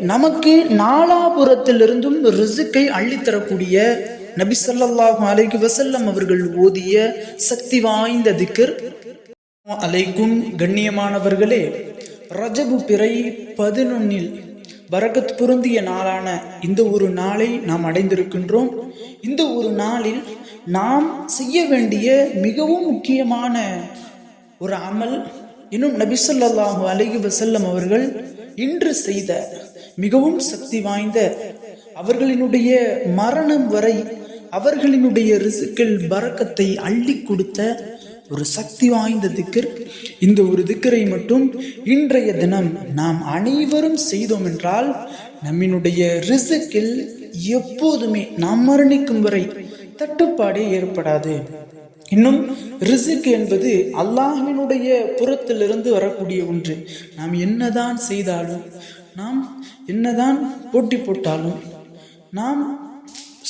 நமக்கு நாலாபுரத்திலிருந்தும் ரிசுக்கை அள்ளித்தரக்கூடிய நபி ஸல்லல்லாஹு அலைக்கு வசல்லம் அவர்கள் ஓதிய சக்தி வாய்ந்த திக்கர் அலைக்கும் கண்ணியமானவர்களே ரஜபு பிறை பதினொன்னில் பரக்கத் பொருந்திய நாளான இந்த ஒரு நாளை நாம் அடைந்திருக்கின்றோம். இந்த ஒரு நாளில் நாம் செய்ய வேண்டிய மிகவும் முக்கியமான ஒரு அமல் இன்னும் நபி ஸல்லல்லாஹு அலைஹி அவர்கள் இன்று செய்த மிகவும் சக்தி வாய்ந்த அவர்களினுடைய மரணம் வரை அவர்களினுடைய ரிசுக்கள் பரக்கத்தை அள்ளி கொடுத்த ஒரு சக்தி வாய்ந்த திக்கர். இந்த ஒரு திக்கரை மட்டும் இன்றைய தினம் நாம் அனைவரும் செய்தோம் என்றால் நம்மினுடைய ரிசுக்கில் எப்போதுமே நாம் மரணிக்கும் வரை தட்டுப்பாடே ஏற்படாது. இன்னும் ரிசுக் என்பது அல்லாஹினுடைய புறத்திலிருந்து வரக்கூடிய ஒன்று. நாம் என்னதான் செய்தாலும் நாம் என்னதான் போட்டி போட்டாலும் நாம்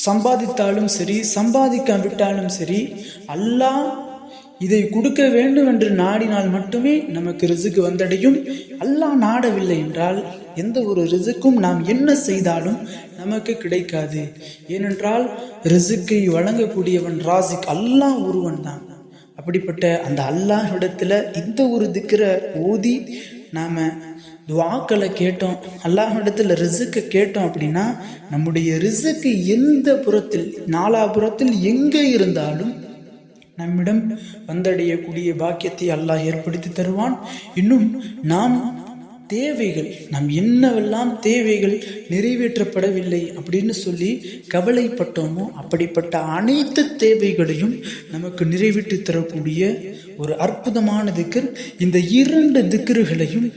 சம்பாதித்தாலும் சரி சம்பாதிக்காவிட்டாலும் சரி அல்லாஹ் இதை கொடுக்க வேண்டும் என்று நாடினால் மட்டுமே நமக்கு ரிசுக்கு வந்தடையும். அல்லாஹ் நாடவில்லை என்றால் எந்த ஒரு ரிசுக்கும் நாம் என்ன செய்தாலும் நமக்கு கிடைக்காது. ஏனென்றால் ரிசுக்கை வழங்கக்கூடியவன் ராசிக் அல்லாஹ் ஒருவன் தான். அப்படிப்பட்ட அந்த அல்லாஹிடத்தில் இந்த ஒரு திக்கிற ஓதி நாம் துவாக்களை கேட்டோம். அல்லாஹிடத்தில் ரிசுக்கை கேட்டோம் அப்படின்னா நம்முடைய ரிசுக்கு எந்த புறத்தில் நாலாபுறத்தில் எங்கே இருந்தாலும் நம்மிடம் வந்தடையக்கூடிய பாக்கியத்தை அல்லாஹ் ஏற்படுத்தி தருவான். இன்னும் நாம் தேவைகள் நாம் என்னவெல்லாம் தேவைகள் நிறைவேற்றப்படவில்லை அப்படின்னு சொல்லி கவலைப்பட்டோமோ அப்படிப்பட்ட அனைத்து தேவைகளையும் நமக்கு நிறைவேற்றி தரக்கூடிய ஒரு அற்புதமான திக்கர். இந்த இரண்டு திக்கர்களையும்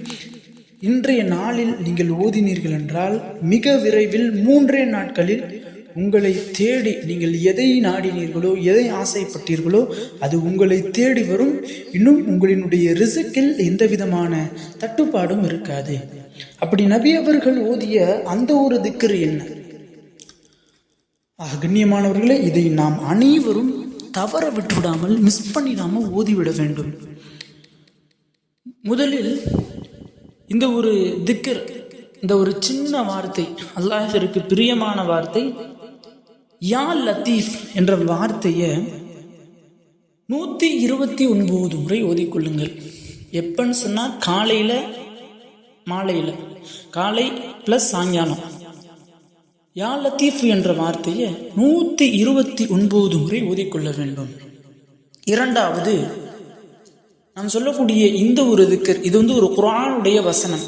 இன்றைய நாளில் நீங்கள் ஓதினீர்கள் என்றால் மிக விரைவில் மூன்றே நாட்களில் உங்களை தேடி நீங்கள் எதை நாடினீர்களோ எதை ஆசைப்பட்டீர்களோ அது உங்களை தேடி வரும். இன்னும் உங்களினுடைய ரிசுக்கில் எந்த விதமான தட்டுப்பாடும் இருக்காது. அப்படி நபி அவர்கள் ஓதிய அந்த ஒரு திக்கர் என்ன? ஆக, கண்ணியமானவர்களே இதை நாம் அனைவரும் தவற விட்டுவிடாமல் மிஸ் பண்ணிடாமல் ஓதிவிட வேண்டும். முதலில் இந்த ஒரு திக்கர் இந்த ஒரு சின்ன வார்த்தை அல்லாஹிற்கு பிரியமான வார்த்தை யா லத்தீஃப் என்ற வார்த்தையை நூற்றி இருபத்தி ஒன்பது முறை ஓதிக்கொள்ளுங்கள். எப்பன்னு சொன்னால் காலையில் மாலையில். காலை ப்ளஸ் சாயங்காலம். யா லத்தீஃப் என்ற வார்த்தையை நூற்றி இருபத்தி ஒன்பது முறை ஓதிக்கொள்ள வேண்டும். இரண்டாவது நாம் சொல்லக்கூடிய இந்த ஒரு திக்கர் இது வந்து ஒரு குரானுடைய வசனம்.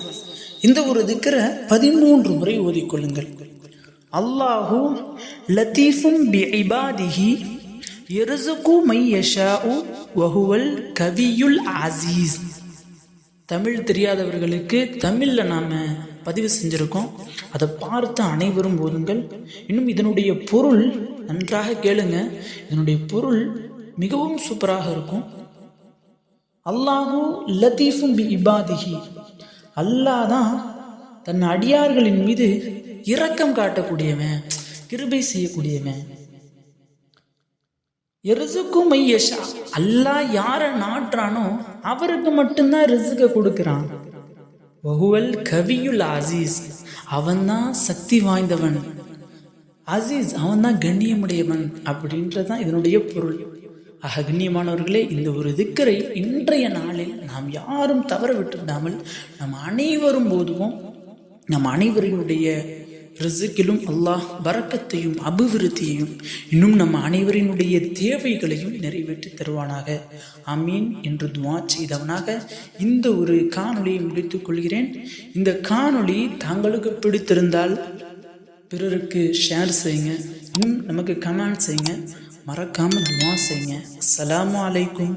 இந்த ஒரு திக்கரை பதிமூன்று முறை ஓதிக்கொள்ளுங்கள். அல்லாஹு லத்தீஃபும் பி இபாதிஹி எருசுகு மையஷாஉ வஹுவல் கவியுல் ஆசீஸ் தமிழ் தெரியாதவர்களுக்கு தமிழில் நாம் பதிவு செஞ்சுருக்கோம். அதை பார்த்து அனைவரும் போதுங்கள் இன்னும் இதனுடைய பொருள் நன்றாக கேளுங்க. இதனுடைய பொருள் மிகவும் சூப்பராக இருக்கும். அல்லாஹு லத்தீஃபும் பி இபாதிஹி அல்லாஹ் தான் தன் அடியார்களின் மீது இரக்கம் காட்டக்கூடியவன் கிருபை செய்யக்கூடியவன். எருசுக்கும் மையஷா அல்லாஹ் யாரை நாட்டுறானோ அவருக்கு மட்டும்தான் ரிசுக்க கொடுக்கிறான். வகுவல் கவியுல் அசீஸ் அவன்தான் சக்தி வாய்ந்தவன். அசீஸ் அவன்தான் கண்ணியமுடையவன் அப்படின்றதான் இதனுடைய பொருள். ஆக கண்ணியமானவர்களே இந்த ஒரு திக்கரை இன்றைய நாளில் நாம் யாரும் தவற விட்டுவிடாமல் நாம் அனைவரும் போதுவோம் நம் அனைவரினுடைய ரிசுக்கிலும் அல்லாஹ் வரக்கத்தையும் அபிவிருத்தியையும் இன்னும் நம்ம அனைவரினுடைய தேவைகளையும் நிறைவேற்றி தருவானாக. அமீன் என்று துவா செய்தவனாக இந்த ஒரு காணொளியை முடித்துக் கொள்கிறேன். இந்த காணொளி தாங்களுக்கு பிடித்திருந்தால் பிறருக்கு ஷேர் செய்யுங்க. இன்னும் நமக்கு கமெண்ட் செய்யுங்க. மறக்காமல் துவா செய்யுங்க. அஸ்ஸலாமு அலைக்கும்.